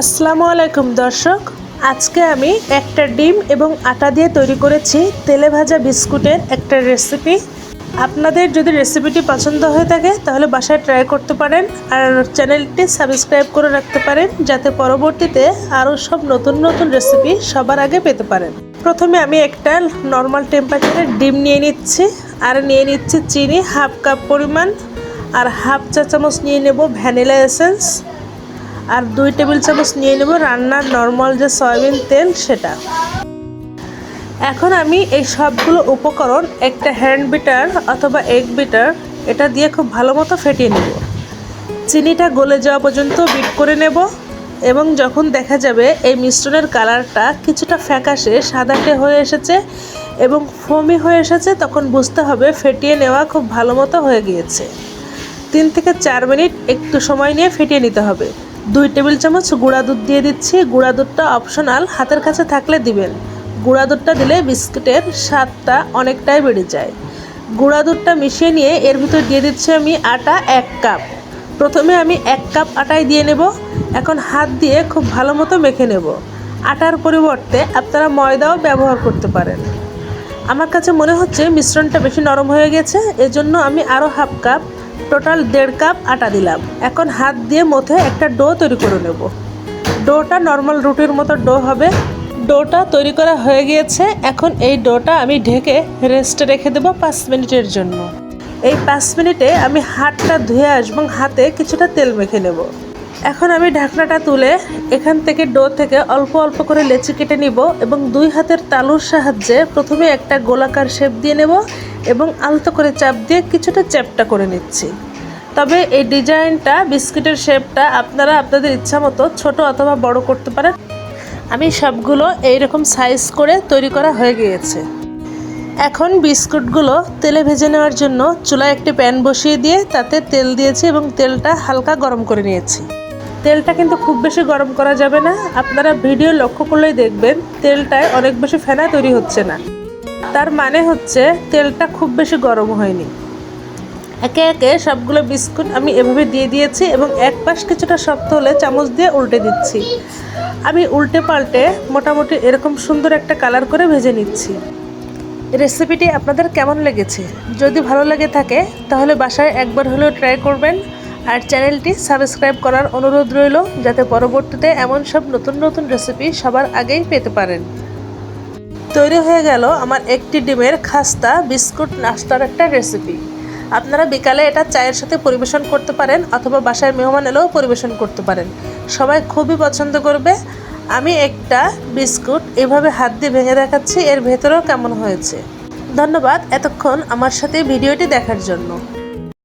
আসসালামু আলাইকুম, দর্শক। আজকে আমি একটা ডিম এবং আটা দিয়ে তৈরি করেছি তেলে ভাজা বিস্কুটের একটা রেসিপি আপনাদের যদি রেসিপিটি পছন্দ হয়ে থাকে, তাহলে বাসায় ট্রাই করতে পারেন আর চ্যানেলটি সাবস্ক্রাইব করে রাখতে পারেন, যাতে পরবর্তীতে আরও সব নতুন নতুন রেসিপি সবার আগে পেতে পারেন। প্রথমে আমি একটা নর্মাল টেম্পারেচারের ডিম নিয়ে নিচ্ছি, আর নিয়ে নিচ্ছি চিনি হাফ কাপ পরিমাণ, আর হাফ চা চামচ নিয়ে নেব ভ্যানিলা এসেন্স। আর দুই টেবিল চামচ নিয়ে নেব রান্নার নর্মাল যে সয়াবিন তেল সেটা। এখন আমি এই সবগুলো উপকরণ একটা হ্যান্ড বিটার অথবা এগ বিটার এটা দিয়ে খুব ভালো মতো ফেটিয়ে নেব। চিনিটা গলে যাওয়া পর্যন্ত বিট করে নেব এবং যখন দেখা যাবে এই মিশ্রণের কালারটা কিছুটা ফ্যাকাশে, সাদাটে হয়ে এসেছে এবং ফোমি হয়ে এসেছে, তখন বুঝতে হবে ফেটিয়ে নেওয়া খুব ভালো মতো হয়ে গিয়েছে। তিন থেকে চার মিনিট একটু সময় নিয়ে ফেটিয়ে নিতে হবে। দুই টেবিল চামচ গুঁড়া দুধ দিয়ে দিচ্ছি। গুঁড়া দুধটা অপশনাল হাতের কাছে থাকলে দিবেন। গুঁড়া দুধটা দিলে বিস্কুটের স্বাদটা অনেকটাই বেড়ে যায়। গুঁড়া দুধটা মিশিয়ে নিয়ে এর ভিতর দিয়ে দিচ্ছি আমি আটা এক কাপ। প্রথমে আমি এক কাপ আটাই দিয়ে নেব। এখন হাত দিয়ে খুব ভালো মতো মেখে নেব। আটার পরিবর্তে আপনারা ময়দাও ব্যবহার করতে পারেন। আমার কাছে মনে হচ্ছে মিশ্রণটা বেশি নরম হয়ে গেছে। এজন্য আমি আরও হাফ কাপ টোটাল দেড় কাপ আটা দিলাম। এখন হাত দিয়ে মথে একটা ডো তৈরি করে নেব। ডোটা নর্মাল রুটির মতো ডো হবে। ডোটা তৈরি করা হয়ে গিয়েছে। এখন এই ডোটা আমি ঢেকে রেস্টে রেখে দেবো পাঁচ মিনিটের জন্য। এই পাঁচ মিনিটে আমি হাতটা ধুয়ে আসব হাতে কিছুটা তেল মেখে নেব। এখন আমি ঢাকনাটা তুলে এখান থেকে ডো থেকে অল্প অল্প করে লেচি কেটে নিব এবং দুই হাতের তালুর সাহায্যে প্রথমে একটা গোলাকার শেপ দিয়ে নেব। এবং আলতো করে চাপ দিয়ে কিছুটা চ্যাপটা করে নিচ্ছি। তবে এই ডিজাইনটা, বিস্কিটের শেপটা আপনারা আপনাদের ইচ্ছা মতো ছোটো অথবা বড় করতে পারেন। আমি সবগুলো এইরকম সাইজ করে তৈরি করা হয়ে গিয়েছে। এখন বিস্কুটগুলো তেলে ভেজে নেওয়ার জন্য চুলায় একটি প্যান বসিয়ে দিয়ে তাতে তেল দিয়েছি এবং তেলটা হালকা গরম করে নিয়েছি। তেলটা কিন্তু খুব বেশি গরম করা যাবে না। আপনারা ভিডিও লক্ষ্য করলেই দেখবেন, তেলটায় অনেক বেশি ফেনা তৈরি হচ্ছে না। তার মানে হচ্ছে তেলটা খুব বেশি গরম হয়নি। একে একে সবগুলো বিস্কুট আমি এভাবে দিয়ে দিয়েছি এবং এক পাশ কিছুটা শক্ত হলে চামচ দিয়ে উল্টে দিচ্ছি। আমি উল্টে পাল্টে মোটামুটি এরকম সুন্দর একটা কালার করে ভেজে নিচ্ছি। রেসিপিটি আপনাদের কেমন লেগেছে? যদি ভালো লেগে থাকে, তাহলে বাসায় একবার হলেও ট্রাই করবেন আর চ্যানেলটি সাবস্ক্রাইব করার অনুরোধ রইল, যাতে পরবর্তীতে এমন সব নতুন নতুন রেসিপি সবার আগেই পেতে পারেন। তৈরি হয়ে গেল আমার একটি ডিমের খাস্তা, বিস্কুট, নাস্তার একটা রেসিপি আপনারা বিকালে এটা চায়ের সাথে পরিবেশন করতে পারেন অথবা বাসায় মেহমান এলেও পরিবেশন করতে পারেন। সবাই খুবই পছন্দ করবে। আমি একটা বিস্কুট এভাবে হাত দিয়ে ভেঙে দেখাচ্ছি, এর ভেতরেও কেমন হয়েছে। ধন্যবাদ এতক্ষণ আমার সাথে ভিডিওটি দেখার জন্য।